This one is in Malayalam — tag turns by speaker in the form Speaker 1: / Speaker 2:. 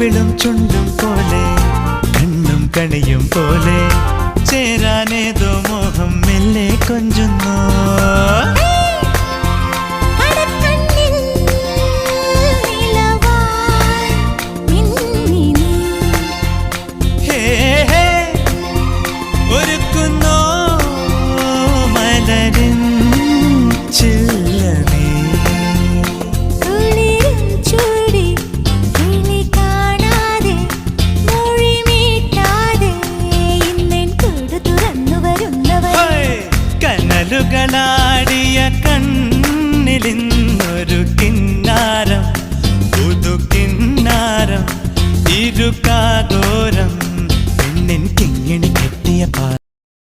Speaker 1: കോവിളും ചുണ്ടും പോലെ കണ്ണും കണിയും പോലെ ചേരാനേതോ മോഹം മെല്ലെ കൊഞ്ചുന്നു. ഒരുക്കുന്നു മലരും Nunca